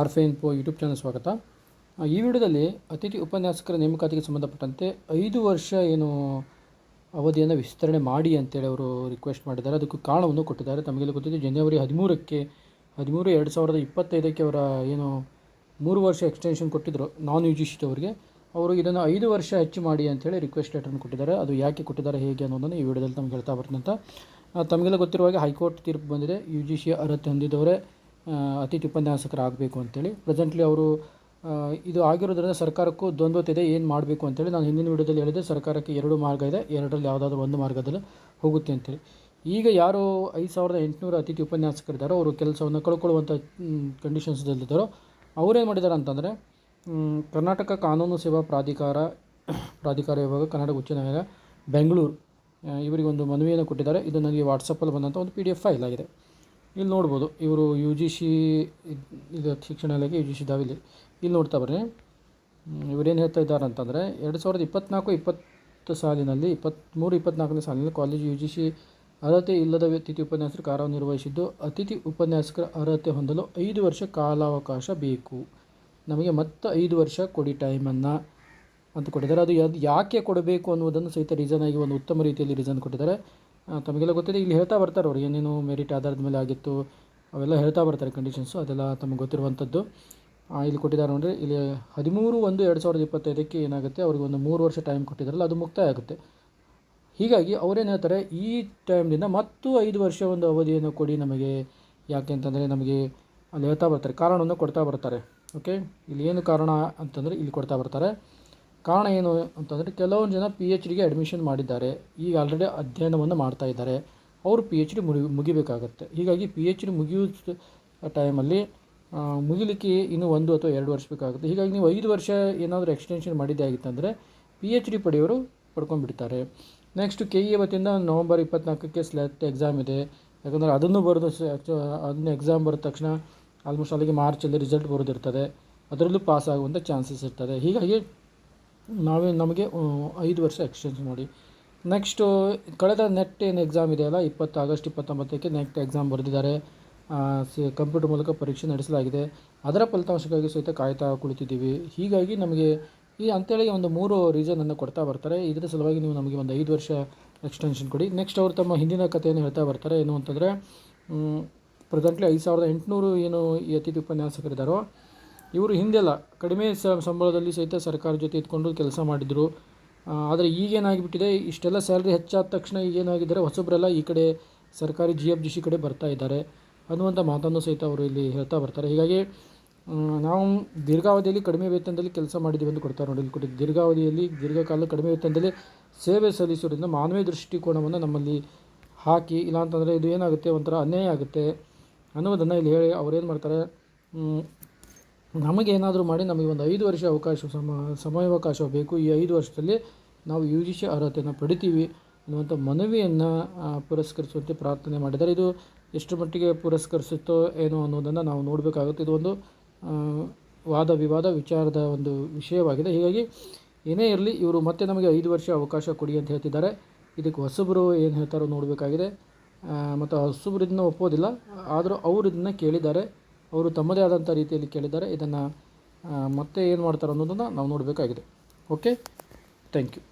ಆರ್ಫೆ info YouTube channel ಸ್ವಾಗತ. ಈ ವಿಡಿಯೋದಲ್ಲಿ ಅತಿಥಿ ಉಪನ್ಯಾಸಕರ ನೇಮಕಾತಿಗೆ ಸಂಬಂಧಪಟ್ಟಂತೆ ಐದು ವರ್ಷ ಏನು ಅವಧಿಯನ್ನು ವಿಸ್ತರಣೆ ಮಾಡಿ ಅಂತೇಳಿ ಅವರು ರಿಕ್ವೆಸ್ಟ್ ಮಾಡಿದ್ದಾರೆ. ಅದಕ್ಕೂ ಕಾರಣವನ್ನು ಕೊಟ್ಟಿದ್ದಾರೆ. ತಮಗೆಲ್ಲ ಗೊತ್ತಿದೆ ಜನವರಿ ಹದಿಮೂರಕ್ಕೆ, ಹದಿಮೂರು ಎರಡು ಸಾವಿರದ ಇಪ್ಪತ್ತೈದಕ್ಕೆ ಅವರ ಏನು ಮೂರು ವರ್ಷ ಎಕ್ಸ್ಟೆನ್ಷನ್ ಕೊಟ್ಟಿದ್ದರು ನಾನ್ ಯು ಜಿ ಅವರಿಗೆ. ಅವರು ಇದನ್ನು ಐದು ವರ್ಷ ಹೆಚ್ಚು ಮಾಡಿ ಅಂತೇಳಿ ರಿಕ್ವೆಸ್ಟ್ ಲೆಟರ್ನ ಕೊಟ್ಟಿದ್ದಾರೆ. ಅದು ಯಾಕೆ ಕೊಟ್ಟಿದ್ದಾರೆ, ಹೇಗೆ ಅನ್ನೋದನ್ನು ಈ ವಿಡಿಯೋದಲ್ಲಿ ತಮ್ಗೆ ಹೇಳ್ತಾ ಅಂತ ತಮಗೆಲ್ಲ ಗೊತ್ತಿರುವ ಹಾಗೆ ಹೈಕೋರ್ಟ್ ತೀರ್ಪು ಬಂದಿದೆ. ಯು ಜಿ ಸಿ ಅರ್ಹತೆ ಹೊಂದಿದವರೇ ಅತಿಥಿ ಉಪನ್ಯಾಸಕರಾಗಬೇಕು ಅಂತೇಳಿ. ಪ್ರೆಸೆಂಟ್ಲಿ ಅವರು ಇದು ಆಗಿರೋದ್ರಿಂದ ಸರ್ಕಾರಕ್ಕೂ ದ್ವಂದ್ವತ್ತಿದೆ ಏನು ಮಾಡಬೇಕು ಅಂತೇಳಿ. ನಾನು ಹಿಂದಿನ ವಿಡಿಯೋದಲ್ಲಿ ಹೇಳಿದೆ ಸರ್ಕಾರಕ್ಕೆ ಎರಡು ಮಾರ್ಗ ಇದೆ. ಎರಡರಲ್ಲಿ ಯಾವುದಾದ್ರೂ ಒಂದು ಮಾರ್ಗದಲ್ಲಿ ಹೋಗುತ್ತೆ ಅಂತೇಳಿ. ಈಗ ಯಾರು ಐದು ಸಾವಿರದ ಎಂಟುನೂರು ಅತಿಥಿ ಉಪನ್ಯಾಸಕರಿದ್ದಾರೋ, ಅವರು ಕೆಲಸವನ್ನು ಕಳ್ಕೊಳ್ಳುವಂಥ ಕಂಡೀಷನ್ಸ್ದಲ್ಲಿದ್ದಾರೋ ಅವರೇನು ಮಾಡಿದ್ದಾರೆ ಅಂತಂದರೆ ಕರ್ನಾಟಕ ಕಾನೂನು ಸೇವಾ ಪ್ರಾಧಿಕಾರ ಪ್ರಾಧಿಕಾರ ವಿಭಾಗ ಕರ್ನಾಟಕ ಉಚ್ಚ ನ್ಯಾಯಾಲಯ, ಬೆಂಗಳೂರು ಇವರಿಗೆ ಒಂದು ಮನವಿಯನ್ನು ಕೊಟ್ಟಿದ್ದಾರೆ. ಇದು ನನಗೆ ವಾಟ್ಸಪ್ಪಲ್ಲಿ ಬಂದಂಥ ಒಂದು ಪಿ ಡಿ ಎಫ್ ಫೈಲ್ ಆಗಿದೆ. ಇಲ್ಲಿ ನೋಡ್ಬೋದು, ಇವರು ಯು ಜಿ ಸಿ ಇದು ಶಿಕ್ಷಣ ಇಲಾಖೆ ಯು ಜಿ ಸಿ ದಾವಿಲಿ. ಇಲ್ಲಿ ನೋಡ್ತಾ ಬರ್ರಿ. ಇವರೇನು ಹೇಳ್ತಾ ಇದ್ದಾರೆ ಅಂತಂದರೆ, ಎರಡು ಸಾವಿರದ ಇಪ್ಪತ್ನಾಲ್ಕು, ಇಪ್ಪತ್ತು ಸಾಲಿನಲ್ಲಿ ಇಪ್ಪತ್ತ್ಮೂರು ಇಪ್ಪತ್ನಾಲ್ಕನೇ ಸಾಲಿನಲ್ಲಿ ಕಾಲೇಜು ಯು ಜಿ ಸಿ ಅರ್ಹತೆ ಇಲ್ಲದ ಅತಿಥಿ ಉಪನ್ಯಾಸಕರು ಕಾರ್ಯನಿರ್ವಹಿಸಿದ್ದು ಅತಿಥಿ ಉಪನ್ಯಾಸಕರ ಅರ್ಹತೆ ಹೊಂದಲು ಐದು ವರ್ಷ ಕಾಲಾವಕಾಶ ಬೇಕು. ನಮಗೆ ಮತ್ತೆ ಐದು ವರ್ಷ ಕೊಡಿ ಟೈಮನ್ನು ಅಂತ ಕೊಟ್ಟಿದ್ದಾರೆ. ಅದು ಯಾಕೆ ಕೊಡಬೇಕು ಅನ್ನುವುದನ್ನು ಸಹಿತ ರೀಸನ್ ಆಗಿ ಒಂದು ಉತ್ತಮ ರೀತಿಯಲ್ಲಿ ರೀಸನ್ ಕೊಟ್ಟಿದ್ದಾರೆ. ತಮಗೆಲ್ಲ ಗೊತ್ತಿದೆ, ಇಲ್ಲಿ ಹೇಳ್ತಾ ಬರ್ತಾರೆ ಅವ್ರು ಏನೇನು ಮೆರಿಟ್ ಆಧಾರದ ಮೇಲೆ ಆಗಿತ್ತು, ಅವೆಲ್ಲ ಹೇಳ್ತಾ ಬರ್ತಾರೆ ಕಂಡೀಷನ್ಸು ಅದೆಲ್ಲ ತಮಗೆ ಗೊತ್ತಿರುವಂಥದ್ದು. ಇಲ್ಲಿ ಕೊಟ್ಟಿದ್ದಾರೆ ನೋಡಿರಿ, ಇಲ್ಲಿ ಹದಿಮೂರು ಒಂದು ಎರಡು ಸಾವಿರದ ಇಪ್ಪತ್ತೈದಕ್ಕೆ ಏನಾಗುತ್ತೆ, ಅವ್ರಿಗೆ ಒಂದು ಮೂರು ವರ್ಷ ಟೈಮ್ ಕೊಟ್ಟಿದ್ದಾರಲ್ಲ ಅದು ಮುಕ್ತಾಯ ಆಗುತ್ತೆ. ಹೀಗಾಗಿ ಅವರೇನು ಹೇಳ್ತಾರೆ, ಈ ಟೈಮ್ನಿಂದ ಮತ್ತು ಐದು ವರ್ಷ ಒಂದು ಅವಧಿಯನ್ನು ಕೊಡಿ ನಮಗೆ, ಯಾಕೆ ಅಂತಂದರೆ ನಮಗೆ ಅಲ್ಲಿ ಹೇಳ್ತಾ ಬರ್ತಾರೆ, ಕಾರಣವನ್ನು ಕೊಡ್ತಾ ಬರ್ತಾರೆ. ಓಕೆ ಇಲ್ಲಿ ಏನು ಕಾರಣ ಅಂತಂದರೆ ಇಲ್ಲಿ ಕೊಡ್ತಾ ಬರ್ತಾರೆ. ಕಾರಣ ಏನು ಅಂತಂದರೆ ಕೆಲವೊಂದು ಜನ ಪಿ ಎಚ್ ಡಿಗೆ ಅಡ್ಮಿಷನ್ ಮಾಡಿದ್ದಾರೆ. ಈಗ ಆಲ್ರೆಡಿ ಅಧ್ಯಯನವನ್ನು ಮಾಡ್ತಾ ಇದ್ದಾರೆ. ಅವರು ಪಿ ಎಚ್ ಡಿ ಮುಗಿ ಮುಗಿಬೇಕಾಗತ್ತೆ. ಹೀಗಾಗಿ ಪಿ ಎಚ್ ಡಿ ಮುಗಿಯುವ ಟೈಮಲ್ಲಿ ಮುಗಿಲಿಕ್ಕೆ ಇನ್ನೂ ಒಂದು ಅಥವಾ ಎರಡು ವರ್ಷ ಬೇಕಾಗುತ್ತೆ. ಹೀಗಾಗಿ ನೀವು ಐದು ವರ್ಷ ಏನಾದರೂ ಎಕ್ಸ್ಟೆನ್ಷನ್ ಮಾಡಿದ್ದೇ ಆಗಿತ್ತಂದರೆ ಪಿ ಎಚ್ ಡಿ ಪಡೆಯೋರು ಪಡ್ಕೊಂಡ್ಬಿಡ್ತಾರೆ. ನೆಕ್ಸ್ಟ್ ಕೆ ಇ ವತಿಯಿಂದ ನವಂಬರ್ ಇಪ್ಪತ್ನಾಲ್ಕಕ್ಕೆ ಸ್ಲೆಟ್ ಎಕ್ಸಾಮ್ ಇದೆ. ಯಾಕಂದರೆ ಅದನ್ನು ಬರೆದು ಅದನ್ನ ಎಕ್ಸಾಮ್ ಬರೆದ ತಕ್ಷಣ ಆಲ್ಮೋಸ್ಟ್ ಅಲ್ಲಿಗೆ ಮಾರ್ಚಲ್ಲಿ ರಿಸಲ್ಟ್ ಬರೋದಿರ್ತದೆ. ಅದರಲ್ಲೂ ಪಾಸ್ ಆಗುವಂಥ ಚಾನ್ಸಸ್ ಇರ್ತದೆ. ಹೀಗಾಗಿ ನಾವೇ ನಮಗೆ ಐದು ವರ್ಷ ಎಕ್ಸ್ಚೇಂಜ್ ಮಾಡಿ ನೆಕ್ಸ್ಟು ಕಳೆದ ನೆಟ್ ಏನು ಎಕ್ಸಾಮ್ ಇದೆಯಲ್ಲ ಇಪ್ಪತ್ತು ಆಗಸ್ಟ್ ಇಪ್ಪತ್ತೊಂಬತ್ತಕ್ಕೆ ನೆಟ್ ಎಕ್ಸಾಮ್ ಬರೆದಿದ್ದಾರೆ. ಸಿ ಕಂಪ್ಯೂಟರ್ ಮೂಲಕ ಪರೀಕ್ಷೆ ನಡೆಸಲಾಗಿದೆ. ಅದರ ಫಲಿತಾಂಶಕ್ಕಾಗಿ ಸಹಿತ ಕಾಯ್ತಾ ಕುಳಿತಿದ್ದೀವಿ. ಹೀಗಾಗಿ ನಮಗೆ ಈ ಅಂತೇಳಿ ಒಂದು ಮೂರು ರೀಸನನ್ನು ಕೊಡ್ತಾ ಬರ್ತಾರೆ. ಇದರ ಸಲುವಾಗಿ ನೀವು ನಮಗೆ ಒಂದು ಐದು ವರ್ಷ ಎಕ್ಸ್ಟೆನ್ಷನ್ ಕೊಡಿ. ನೆಕ್ಸ್ಟ್ ಅವರು ತಮ್ಮ ಹಿಂದಿನ ಕಥೆಯನ್ನು ಹೇಳ್ತಾ ಬರ್ತಾರೆ. ಏನು ಅಂತಂದರೆ ಪ್ರೆಸೆಂಟ್ಲಿ ಐದು ಸಾವಿರದ ಎಂಟುನೂರು ಏನು ಅತಿಥಿ ಉಪನ್ಯಾಸಕರಿದ್ದಾರೋ ಇವರು ಹಿಂದೆಲ್ಲ ಕಡಿಮೆ ಸಂಬಳದಲ್ಲಿ ಸಹಿತ ಸರ್ಕಾರ ಜೊತೆ ಇದ್ಕೊಂಡು ಕೆಲಸ ಮಾಡಿದರು. ಆದರೆ ಈಗೇನಾಗಿಬಿಟ್ಟಿದೆ, ಇಷ್ಟೆಲ್ಲ ಸ್ಯಾಲ್ರಿ ಹೆಚ್ಚಾದ ತಕ್ಷಣ ಈಗೇನಾಗಿದ್ದಾರೆ, ಹೊಸಬ್ರೆಲ್ಲ ಈ ಕಡೆ ಸರ್ಕಾರಿ ಜಿ ಎಫ್ ಜಿ ಸಿ ಕಡೆ ಬರ್ತಾ ಇದ್ದಾರೆ ಅನ್ನುವಂಥ ಮಾತನ್ನು ಸಹಿತ ಅವರು ಇಲ್ಲಿ ಹೇಳ್ತಾ ಬರ್ತಾರೆ. ಹೀಗಾಗಿ ನಾವು ದೀರ್ಘಾವಧಿಯಲ್ಲಿ ಕಡಿಮೆ ವೇತನದಲ್ಲಿ ಕೆಲಸ ಮಾಡಿದ್ದೀವಿ ಅಂತ ಕೊಡ್ತಾರೆ ನೋಡಿ, ಇಲ್ಲಿ ಕೊಟ್ಟಿದ್ದು ದೀರ್ಘಾವಧಿಯಲ್ಲಿ ದೀರ್ಘಕಾಲ ಕಡಿಮೆ ವೇತನದಲ್ಲಿ ಸೇವೆ ಸಲ್ಲಿಸೋದ್ರಿಂದ ಮಾನವೀಯ ದೃಷ್ಟಿಕೋನವನ್ನು ನಮ್ಮಲ್ಲಿ ಹಾಕಿ, ಇಲ್ಲಾಂತಂದರೆ ಇದು ಏನಾಗುತ್ತೆ ಒಂಥರ ಅನ್ಯಾಯ ಆಗುತ್ತೆ ಅನ್ನೋದನ್ನು ಇಲ್ಲಿ ಹೇಳಿ ಅವ್ರೇನು ಮಾಡ್ತಾರೆ ನಮಗೇನಾದರೂ ಮಾಡಿ ನಮಗೆ ಒಂದು ಐದು ವರ್ಷ ಅವಕಾಶ, ಸಮ, ಸಮಯಾವಕಾಶ ಬೇಕು. ಈ ಐದು ವರ್ಷದಲ್ಲಿ ನಾವು ಯು ಜಿ ಸಿ ಅರ್ಹತೆಯನ್ನು ಪಡಿತೀವಿ ಅನ್ನುವಂಥ ಮನವಿಯನ್ನು ಪುರಸ್ಕರಿಸುವಂತೆ ಪ್ರಾರ್ಥನೆ ಮಾಡಿದ್ದಾರೆ. ಇದು ಎಷ್ಟು ಮಟ್ಟಿಗೆ ಪುರಸ್ಕರಿಸುತ್ತೋ ಏನೋ ಅನ್ನೋದನ್ನು ನಾವು ನೋಡಬೇಕಾಗುತ್ತೆ. ಇದು ಒಂದು ವಾದ ವಿವಾದ ವಿಚಾರದ ಒಂದು ವಿಷಯವಾಗಿದೆ. ಹೀಗಾಗಿ ಏನೇ ಇರಲಿ ಇವರು ಮತ್ತೆ ನಮಗೆ ಐದು ವರ್ಷ ಅವಕಾಶ ಕೊಡಿ ಅಂತ ಹೇಳ್ತಿದ್ದಾರೆ. ಇದಕ್ಕೆ ಹೊಸಬರು ಏನು ಹೇಳ್ತಾರೋ ನೋಡಬೇಕಾಗಿದೆ. ಮತ್ತು ಹೊಸಬ್ರು ಇದನ್ನ ಒಪ್ಪೋದಿಲ್ಲ. ಆದರೂ ಅವರು ಇದನ್ನ ಕೇಳಿದ್ದಾರೆ. ಅವರು ತಮ್ಮದೇ ಆದಂಥ ರೀತಿಯಲ್ಲಿ ಕೇಳಿದ್ದಾರೆ. ಇದನ್ನು ಮತ್ತೆ ಏನು ಮಾಡ್ತಾರೆ ಅನ್ನೋದನ್ನು ನಾವು ನೋಡಬೇಕಾಗಿದೆ. Okay thank you